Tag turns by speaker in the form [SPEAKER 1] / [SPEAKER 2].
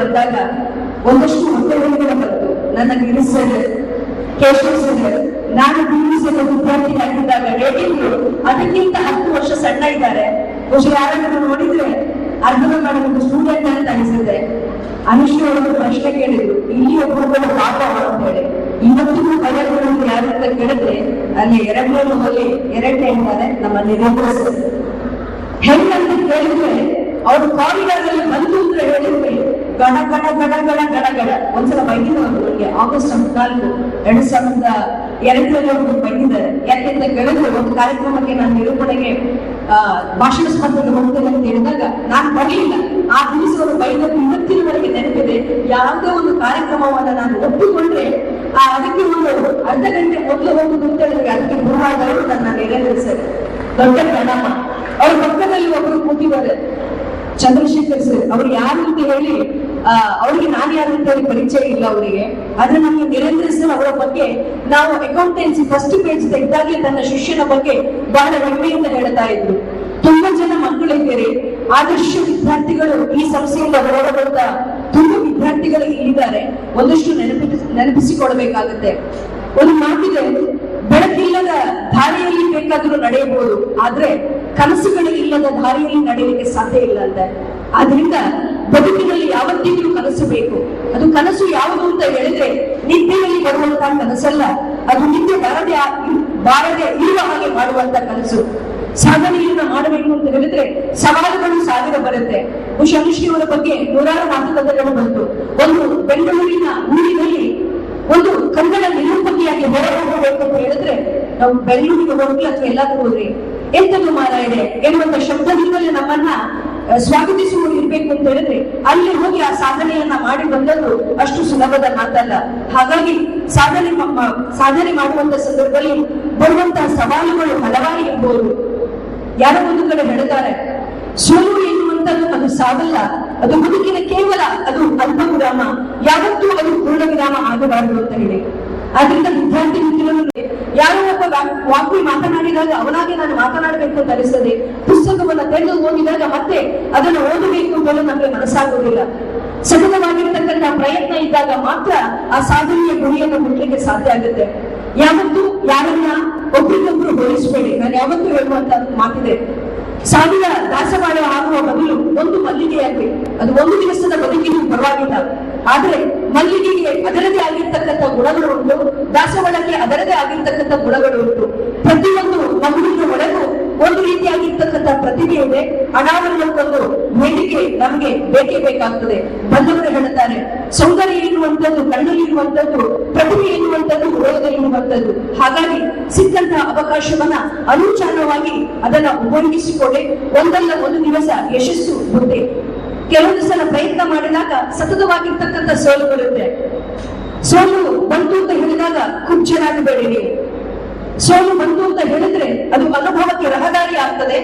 [SPEAKER 1] ಬಂದಾಗ ಒಂದಷ್ಟು ಹೊಟ್ಟೆಗಳಿಂದ ಬಂತು. ನನ್ನ ಗಿರಿಸರ್ ಕೇಶವ ಸರ್, ನಾನು ಬಿಎಸ್ಸಿನ ವಿದ್ಯಾರ್ಥಿ ಆಗಿದ್ದಾಗ ರೇಟಿಂಗ್ ಅದಕ್ಕಿಂತ ಹತ್ತು ವರ್ಷ ಸಣ್ಣ ಇದ್ದಾರೆ. ಬಹುಶಃ ಯಾರನ್ನು ನೋಡಿದ್ರೆ ಅರ್ಧ ಮಾಡಿದ ಸ್ಟೂಡೆಂಟ್ ಅಂತ ಅನಿಸುತ್ತೆ. ಅನುಶ್ರೀ ಅವರು ಪ್ರಶ್ನೆ ಕೇಳಿದ್ರು, ಇಲ್ಲಿ ಒಬ್ಬೊಬ್ಬರು ಪಾಪ ಅಂತ ಹೇಳಿ. ಇವತ್ತಿಗೂ ಭಯಗಳು ಯಾರು ಅಂತ ಕೇಳಿದ್ರೆ, ಅಲ್ಲಿ ಎರಡನೇ ಹೋಗಿ ಎರಡನೇ ಇದ್ದಾರೆ ನಮ್ಮ ನಿರೇಂದ್ರ ಸರ್ ಹೆಂಗಂತ ಕೇಳಿದ್ರೆ, ಅವರು ಕಾರಿಡಾರ್ ಅಲ್ಲಿ ಬಂದು ಅಂತ ಹೇಳಿದ್ರೆ ಗಡ ಗಣ ಗಣ ಗಣ ಗಣ ಗಣ ಒಂದ್ಸಲ ಒಂದು ನನಗೆ ಆಗಸ್ಟ್ ಹದಿನಾಲ್ಕು, ಎರಡ್ ಸಾವಿರದ ಎರಡರಲ್ಲಿ ಅವರು ಬೈದಿದ್ದಾರೆ. ಯಾಕೆಂತ ಕೇಳಿದ್ರೆ ಒಂದು ಕಾರ್ಯಕ್ರಮಕ್ಕೆ ನಾನು ನಿರೂಪಣೆಗೆ ಭಾಷಣ ಸ್ಪರ್ಧೆಗೆ ಹೋಗ್ತೇನೆ ಅಂತ ಹೇಳಿದಾಗ ನಾನು ಬರಲಿಲ್ಲ. ಆ ದಿವಸ ಅವರು ಬೈದದ್ದು ಇವತ್ತಿನವರೆಗೆ ನೆನಪಿದೆ. ಯಾವುದೇ ಒಂದು ಕಾರ್ಯಕ್ರಮವನ್ನ ನಾನು ಒಪ್ಪಿಕೊಂಡ್ರೆ, ಆ, ಅದಕ್ಕೆ ಒಂದು ಅರ್ಧ ಗಂಟೆ ಮೊದಲು ಹೋಗುದು ಅಂತ ಹೇಳಿದ್ರೆ ಅದಕ್ಕೆ ಗುರುವಾದವರು ನನ್ನ ನೆರವೇರಿಸಿದ್ದಾರೆ ದೊಡ್ಡ ಪ್ರಣಾಮ. ಅವ್ರ ಪಕ್ಕದಲ್ಲಿ ಒಬ್ಬರು ಕೂತಿದ್ದಾರೆ. ಚಂದ್ರಶೇಖರ್ ಸರ್, ಅವ್ರು ಯಾರು ಅಂತ ಹೇಳಿ ಅವ್ರಿಗೆ ನಾನು ಯಾರು ಅಂತ ಹೇಳಿ ಪರಿಚಯ ಇಲ್ಲ ಅವರಿಗೆ. ಆದ್ರೆ ನಮ್ಮ ನಿರೇಂದ್ರ ಸರ್ ಅವರ ಬಗ್ಗೆ ನಾವು ಅಕೌಂಟೆನ್ಸಿ ಫಸ್ಟ್ ಪೇಜ್ ತೆಗೆದಾಗಲೇ ತನ್ನ ಶಿಷ್ಯನ ಬಗ್ಗೆ ಬಹಳ ಹೆಮ್ಮೆಯಿಂದ ಹೇಳ್ತಾ ಇದ್ರು. ತುಂಬಾ ಜನ ಮಕ್ಕಳಿದ್ದೀರಿ. ಆದರ್ಶ ವಿದ್ಯಾರ್ಥಿಗಳು ಈ ಸಂಸ್ಥೆಯಿಂದ ಹೊರಡಬಹುದ ತುಂಬಾ ವಿದ್ಯಾರ್ಥಿಗಳು ಇಲ್ಲಿದ್ದಾರೆ. ಒಂದಷ್ಟು ನೆನಪಿ ನೆನಪಿಸಿಕೊಳ್ಬೇಕಾಗುತ್ತೆ. ಒಂದು ಮಾತಿದೆ ಬೆಳಕಿಲ್ಲದ ದಾರಿಯಲ್ಲಿ ಬೇಕಾದರೂ ನಡೆಯಬಹುದು. ಆದ್ರೆ ಕನಸುಗಳಿಲ್ಲದ ದಾರಿಯಲ್ಲಿ ನಡೆಯಲಿಕ್ಕೆ ಸಾಧ್ಯ ಇಲ್ಲ ಅಂತ. ಆದ್ರಿಂದ ಬದುಕಿನಲ್ಲಿ ಯಾವತ್ತಿಗೂ ಕನಸು ಬೇಕು. ಅದು ಕನಸು ಯಾವುದು ಅಂತ ಹೇಳಿದ್ರೆ ನಿದ್ದೆಯಲ್ಲಿ ಬರುವಂತಹ ಕನಸಲ್ಲ. ಅದು ನಿದ್ದೆ ಬರದೆ ಬಾರದೆ ಇರುವ ಹಾಗೆ ಮಾಡುವಂತ ಕನಸು. ಸಾಧನೆಯನ್ನ ಮಾಡಬೇಕು ಅಂತ ಹೇಳಿದ್ರೆ ಸವಾಲುಗಳು ಸಾವಿರ ಬರುತ್ತೆ. ಅವರ ಬಗ್ಗೆ ನೂರಾರು ಮಾತುಕತೆಗಳು ಬಂತು. ಒಂದು ಬೆಂಗಳೂರಿನ ಊರಿನಲ್ಲಿ ಒಂದು ಕನ್ನಡ ನಿರೂಪಕಿಯಾಗಿ ಹೊರಹೋಗಬೇಕು ಅಂತ ಹೇಳಿದ್ರೆ ನಾವು ಬೆಂಗಳೂರಿಗೆ ಹೋಗ್ಲಿ ಅಥವಾ ಎಲ್ಲಾದ್ರೂ ಹೋದ್ರೆ ಎಂತದ್ದು ಇದೆ? ಎನ್ನುವಂತ ಶಬ್ದದಿಂದಲೇ ನಮ್ಮನ್ನ ಸ್ವಾಗತಿಸುವುದು ಇರ್ಬೇಕು ಅಂತ ಹೇಳಿದ್ರೆ ಅಲ್ಲಿ ಹೋಗಿ ಆ ಸಾಧನೆಯನ್ನ ಮಾಡಿ ಬಂದದ್ದು ಅಷ್ಟು ಸುಲಭದ ಮಾತಲ್ಲ. ಹಾಗಾಗಿ ಸಾಧನೆ ಸಾಧನೆ ಮಾಡುವಂತ ಸಂದರ್ಭದಲ್ಲಿ ಬರುವಂತಹ ಸವಾಲುಗಳು ಹಲವಾರು ಇರ್ಬೋದು. ಯಾರೋ ಒಂದು ಕಡೆ ಹೇಳ್ತಾರೆ ಸುಳ್ಳು ಎನ್ನುವಂಥದ್ದು ಅದು ಸಾವಲ್ಲ, ಅದು ಬದುಕಿನ ಕೇವಲ ಅದು ಅಲ್ಪ ವಿರಾಮ ಯಾವತ್ತೂ ಅದು ಪೂರ್ಣ ವಿರಾಮ ಆಗಬಾರದು ಅಂತ ಹೇಳಿ. ಆದ್ರಿಂದ ವಿದ್ಯಾರ್ಥಿ ಮಿತ್ರರಲ್ಲಿ ಯಾರೋ ಒಬ್ಬ ವಾಕ್ಯ ಮಾತನಾಡಿದಾಗ ಅವನಾಗೆ ನಾನು ಮಾತನಾಡಬೇಕು ಅಂತ ಅನಿಸ್ತದೆ. ಪುಸ್ತಕವನ್ನ ತೆಗೆದು ಓದಿದಾಗ ಮತ್ತೆ ಅದನ್ನು ಓದಬೇಕು ಅಂತ ನಮಗೆ ಮನಸ್ಸಾಗುವುದಿಲ್ಲ. ಸತತವಾಗಿರ್ತಕ್ಕಂಥ ಪ್ರಯತ್ನ ಇದ್ದಾಗ ಮಾತ್ರ ಆ ಸಾಧನೆಯ ಗುರಿಯನ್ನು ಮುಟ್ಲಿಕ್ಕೆ ಸಾಧ್ಯ ಆಗುತ್ತೆ. ಯಾವತ್ತು ಯಾರನ್ನ ಒಬ್ರಿಗೊಬ್ರು ಹೋಲಿಸಬೇಡಿ. ನಾನು ಯಾವತ್ತೂ ಹೇಳುವಂತ ಮಾತಿದೆ. ಸಾವಿರ ದಾಸವಾಳ ಆಗುವ ಬದಲು ಒಂದು ಮಲ್ಲಿಗೆಯಾಗಲಿ. ಅದು ಒಂದು ದಿವಸದ ಬದುಕಿಗೂ ಪರವಾಗಿಲ್ಲ. ಆದ್ರೆ ಮಲ್ಲಿಗೆಗೆ ಅದರದೇ ಆಗಿರ್ತಕ್ಕಂಥ ಗುಣಗಳು ಉಂಟು, ದಾಸವಾಳಕ್ಕೆ ಅದರದೇ ಆಗಿರ್ತಕ್ಕಂಥ ಗುಣಗಳು ಉಂಟು. ಪ್ರತಿಯೊಂದು ಮಗುವಿನ ಒಳಗೂ ಒಂದು ರೀತಿಯಾಗಿರ್ತಕ್ಕಂಥ ಪ್ರತಿಭೆ ಇದೆ. ಅನಾವರಣಕ್ಕೊಂದು ಬೇಡಿಕೆ ನಮಗೆ ಬೇಕೇ ಬೇಕಾಗ್ತದೆ. ಬಂದವರು ಹೇಳುತ್ತಾರೆ, ಸೌಂದರ್ಯ ಎನ್ನುವಂಥದ್ದು ಕಣ್ಣಲ್ಲಿ ಇರುವಂತದ್ದು, ಪ್ರತಿಭೆ ಎನ್ನುವಂಥದ್ದು ಹೃದಯದಲ್ಲಿ ಇರುವಂತದ್ದು. ಹಾಗಾಗಿ ಸಿಕ್ಕಂತಹ ಅವಕಾಶವನ್ನ ಅನುಚಾನವಾಗಿ ಅದನ್ನ ಉಪಯೋಗಿಸಿಕೊಳ್ಳಿ. ಒಂದಲ್ಲ ಒಂದು ದಿವಸ ಯಶಸ್ಸು ಬುದ್ಧಿ ಕೆಲವೊಂದು ಸಲ ಪ್ರಯತ್ನ ಮಾಡಿದಾಗ ಸತತವಾಗಿರ್ತಕ್ಕಂಥ ಸೋಲು ಬರುತ್ತೆ. ಸೋಲು ಬಂತು ಅಂತ ಹೇಳಿದಾಗ ಕುಬ್ಜರಾಗಬೇಡಿ ನೀವು ಸೋಲು ಬಂತು ಅಂತ ಹೇಳಿದ್ರೆ ಅದು ಅನುಭವಕ್ಕೆ ರಹದಾರಿ ಆಗ್ತದೆ.